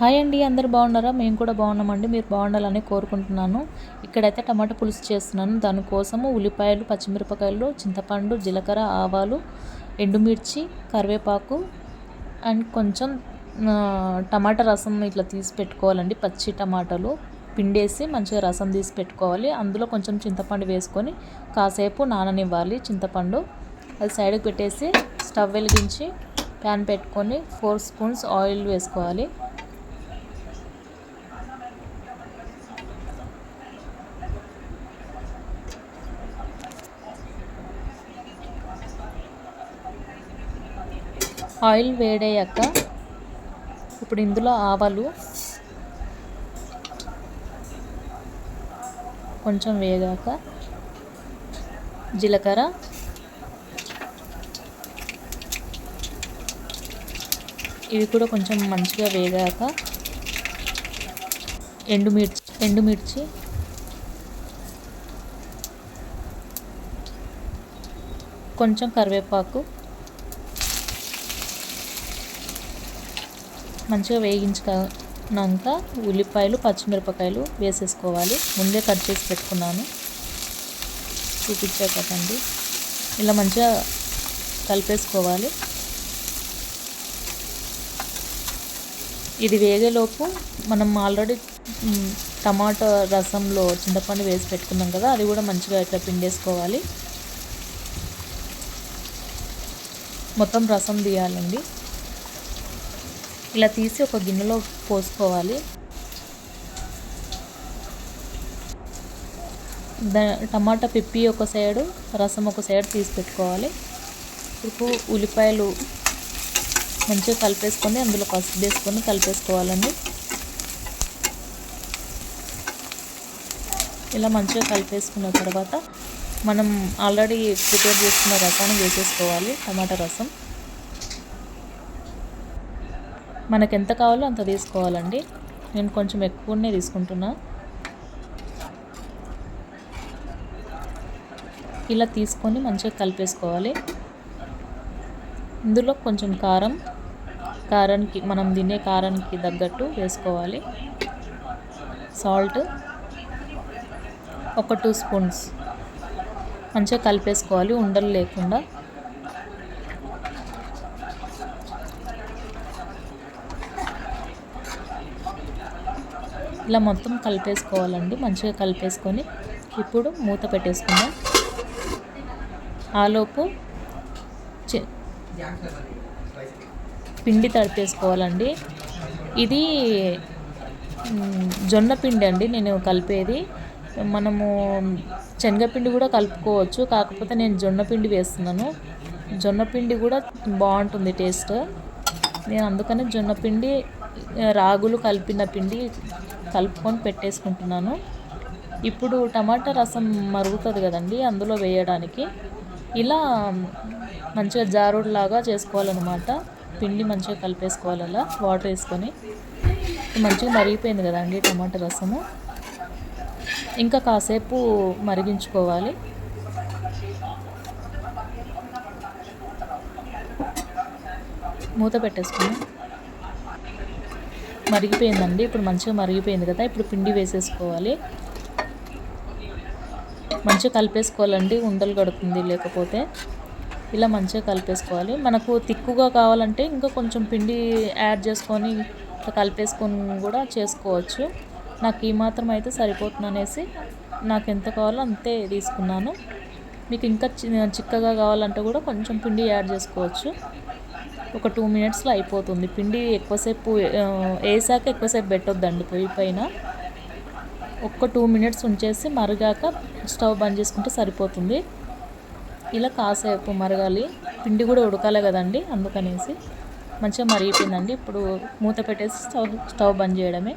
Hi అండి అందరు బాగున్నారా? మేము కూడా బాగున్నామండి మీరు బాగుండాలని కోరుకుంటున్నాను. ఇక్కడైతే టమాటా పులుసు చేస్తున్నాను. దానికోసము ఉల్లిపాయలు పచ్చిమిరపకాయలు చింతపండు జీలకర్ర ఆవాలు ఎండుమిర్చి కరివేపాకు అండ్ కొంచెం టమాటా రసం ఇట్లా తీసి పెట్టుకోవాలండి. పచ్చి టమాటాలు పిండేసి మంచిగా రసం తీసి పెట్టుకోవాలి. అందులో కొంచెం చింతపండు వేసుకొని కాసేపు నాననివ్వాలి చింతపండు. అది సైడ్కి పెట్టేసి స్టవ్ వెలిగించి ప్యాన్ పెట్టుకొని ఫోర్ స్పూన్స్ ఆయిల్ వేసుకోవాలి. ఆయిల్ వేడయ్యాక ఇప్పుడు ఇందులో ఆవాలు కొంచెం వేగాక జీలకర్ర ఇవి కూడా కొంచెం మంచిగా వేగాక ఎండుమిర్చి ఎండుమిర్చి కొంచెం కరివేపాకు మంచిగా వేగించుకున్నాక ఉల్లిపాయలు పచ్చిమిరపకాయలు వేసేసుకోవాలి. ముందే కట్ చేసి పెట్టుకున్నాను. చూపించే కదండి ఇలా మంచిగా కలిపేసుకోవాలి. ఇది వేగేలోపు మనం ఆల్రెడీ టమాటా రసంలో చింతపండు వేసి పెట్టుకున్నాం కదా అది కూడా మంచిగా ఇట్లా పిండేసుకోవాలి. మొత్తం రసం తీయాలండి. ఇలా తీసి ఒక గిన్నెలో పోసుకోవాలి. దా టమాటా పిప్పి ఒక సైడు రసం ఒక సైడ్ తీసి పెట్టుకోవాలి. ఇప్పుడు ఉల్లిపాయలు మంచిగా కలిపేసుకొని అందులో పసుపు వేసుకొని కలిపేసుకోవాలండి. ఇలా మంచిగా కలిపేసుకున్న తర్వాత మనం ఆల్రెడీ ప్రిపేర్ చేసుకున్న రసాన్ని వేసేసుకోవాలి టమాటా రసం. మనకు ఎంత కావాలో అంత తీసుకోవాలండి. నేను కొంచెం ఎక్కువనే తీసుకుంటున్నా. ఇలా తీసుకొని మంచిగా కలిపేసుకోవాలి. ఇందులో కొంచెం కారం కారానికి మనం తినే కారానికి తగ్గట్టు వేసుకోవాలి. సాల్ట్ ఒక టూ స్పూన్స్. మంచిగా కలిపేసుకోవాలి ఉండలు లేకుండా. ఇలా మొత్తం కలిపేసుకోవాలండి. మంచిగా కలిపేసుకొని ఇప్పుడు మూత పెట్టేసుకుందాం. ఆలోపు పిండి తడిపేసుకోవాలండి. ఇది జొన్న పిండి అండి నేను కలిపేది. మనము శనగపిండి కూడా కలుపుకోవచ్చు. కాకపోతే నేను జొన్న పిండి వేస్తున్నాను. జొన్న పిండి కూడా బాగుంటుంది టేస్ట్. నేను అందుకనే జొన్న పిండి రాగులు కలిపిన పిండి కలుపుకొని పెట్టేసుకుంటున్నాను. ఇప్పుడు టమాటా రసం మరుగుతుంది కదండి అందులో వేయడానికి. ఇలా మంచిగా జారుడులాగా చేసుకోవాలన్నమాట. పిండి మంచిగా కలిపేసుకోవాలి అలా వాటర్ వేసుకొని. మంచిగా మరిగిపోయింది కదండి టమాటా రసము. ఇంకా కాసేపు మరిగించుకోవాలి. మూత పెట్టేసుకుని మరిగిపోయిందండి. ఇప్పుడు మంచిగా మరిగిపోయింది కదా. ఇప్పుడు పిండి వేసేసుకోవాలి. మంచిగా కలిపేసుకోవాలండి. ఉండలు కడుతుంది లేకపోతే ఇలా మంచిగా కలిపేసుకోవాలి. మనకు తిక్కుగా కావాలంటే ఇంకా కొంచెం పిండి యాడ్ చేసుకొని కలిపేసుకొని కూడా చేసుకోవచ్చు. నాకు ఈ మాత్రం అయితే సరిపోతుంది అనేసి నాకు ఎంత కావాలో అంతే తీసుకున్నాను. మీకు ఇంకా చిక్కగా కావాలంటే కూడా కొంచెం పిండి యాడ్ చేసుకోవచ్చు. ఒక టూ మినిట్స్లో అయిపోతుంది. పిండి ఎక్కువసేపు వేసాక ఎక్కువసేపు పెట్టొద్దండి పొయ్యి పైన. ఒక్క టూ మినిట్స్ ఉంచేసి మరిగాక స్టవ్ బంద్ చేసుకుంటే సరిపోతుంది. ఇలా కాసేపు మరగాలి. పిండి కూడా ఉడకాలి కదండి అందుకనేసి. మంచిగా మరిగిపోయిందండి. ఇప్పుడు మూత పెట్టేసి స్టవ్ స్టవ్ బంద్ చేయడమే.